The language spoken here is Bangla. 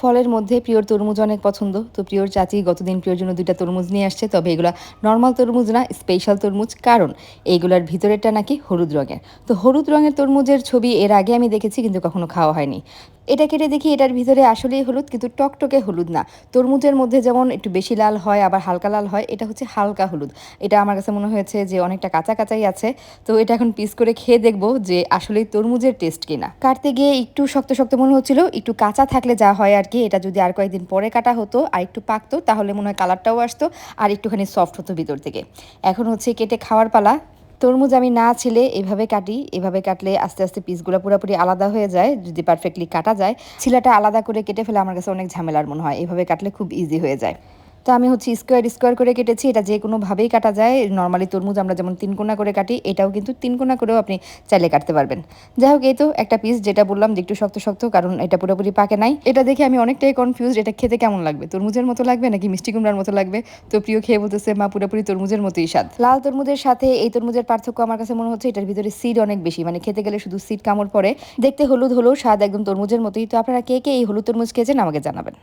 ফলের মধ্যে প্রিয়র তরমুজ অনেক পছন্দ। তো প্রিয়র চাচি গতদিন প্রিয়র জন্য দুইটা তরমুজ নিয়ে আসছে। তবে এগুলা নর্মাল তরমুজ না স্পেশাল তরমুজ। কারণ এইগুলার ভিতরেরটা নাকি হলুদ রঙের। তো হলুদ রঙের তরমুজের ছবি এর আগে আমি দেখেছি, কিন্তু কখনো খাওয়া হয়নি। এটা কেটে দেখি এটার ভিতরে আসলেই হলুদ, কিন্তু টকটকে হলুদ না। তরমুজের মধ্যে যেমন একটু বেশি লাল হয়, আবার হালকা লাল হয়, এটা হচ্ছে হালকা হলুদ। এটা আমার কাছে মনে হয়েছে যে অনেকটা কাঁচা কাঁচাই আছে। তো এটা এখন পিস করে খেয়ে দেখব যে আসলেই তরমুজের টেস্ট কিনা। কাটতে গিয়ে একটু শক্ত শক্ত মনে হচ্ছিল, একটু কাঁচা থাকলে যা হয় আর কি, এটা যদি আর কয়েকদিন পরে কাটা হতো আর একটু পাকতো, তাহলে মনে হয় কালারটাও আসতো আর একটুখানি সফট হতো ভিতর থেকে। এখন হচ্ছে কেটে খাওয়ার পালা। তরমুজ আমি না ছিলে, এভাবে কাটি, এভাবে কাটলে আস্তে আস্তে পিসগুলো পুরোপুরি আলাদা হয়ে যায়, যদি পারফেক্টলি কাটা যায়, ছিলাটা আলাদা করে কেটে ফেলে আমার কাছে অনেক ঝামেলার মনে হয়। এভাবে কাটলে খুব ইজি হয়ে যায়। তো আমি হচ্ছে স্কোয়ার স্কোয়ার করে কেটেছি, এটা যে কোনোভাবেই কাটা যায়। নর্মালি তরমুজ আমরা যেমন তিন কোনা করে কাটি, এটাও কিন্তু তিন কোনা করেও আপনি চাইলে কাটতে পারবেন। যাই হোক, এই তো একটা পিস যেটা বললাম যে একটু শক্ত শক্ত, কারণ এটা পুরোপুরি পাকে নাই। এটা দেখে আমি অনেকটাই কনফিউজ এটা খেতে কেমন লাগবে? তরমুজের মতো লাগবে নাকি মিষ্টি কুমড়ার মতো লাগবে? তো প্রিয় খেয়ে বলতেছে, মা, পুরোপুরি তরমুজের মতোই স্বাদ। লাল তরমুজের সাথে এই তরমুজের পার্থক্য আমার কাছে মনে হচ্ছে এটার ভিতরে সিড অনেক বেশি। মানে খেতে গেলে শুধু সিড কামড় পড়ে। দেখতে হলুদ হলেও স্বাদ একদম তরমুজের মতোই। তো আপনারা কে কে এই হলুদ তরমুজ খেয়েছেন আমাকে জানাবেন।